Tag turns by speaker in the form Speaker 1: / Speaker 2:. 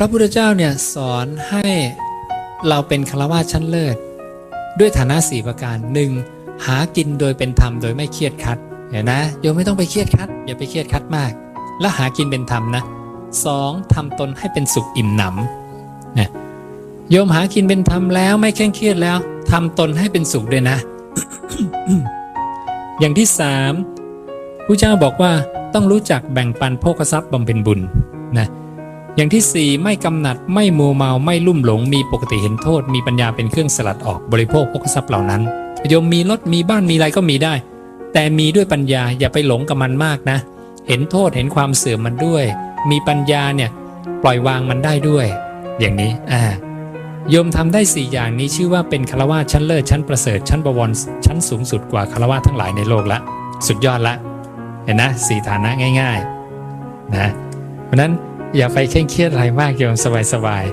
Speaker 1: พระพุทธเจ้าเนี่ยสอนให้เราเป็นคารวะชั้นเลิศ ด้วยฐานะสี่ประการหนึ่งหากินโดยเป็นธรรมโดยไม่เครียดคัดเห็นนะโยมไม่ต้องไปเครียดคัด อย่าไปเครียดคัดมาก แล้วหากินเป็นธรรมนะสองทำตนให้เป็นสุขอิ่มหนำนะโยมหากินเป็นธรรมแล้วไม่เคร่งเครียดแล้วทำตนให้เป็นสุขด้วยนะ อย่างที่สามพระเจ้าบอกว่าต้องรู้จักแบ่งปันโภคทรัพย์บำเพ็ญบุญนะ อย่างที่ 4 ไม่กำหนัดไม่มัวเมาไม่ลุ่มหลง มีปกติเห็นโทษ มีปัญญาเป็นเครื่องสลัดออกบริโภคพกทรัพย์เหล่านั้นโยมมีรถมีบ้านมีอะไรก็มีได้ แต่มีด้วยปัญญาอย่าไปหลงกับมันมากนะ เห็นโทษเห็นความเสื่อมมันด้วย มีปัญญาเนี่ยปล่อยวางมันได้ด้วย อย่างนี้อ่าโยมทำได้ 4 อย่างนี้ชื่อว่าเป็นคารวะชั้นเลิศชั้นประเสริฐชั้นบวรชั้นสูงสุดกว่าคารวะทั้งหลายในโลกละสุดยอดละเห็นนะสี่ฐานะง่าย ๆ นะเพราะนั้น อย่าไปเคร่งเครียดอะไรมากโยมสบาย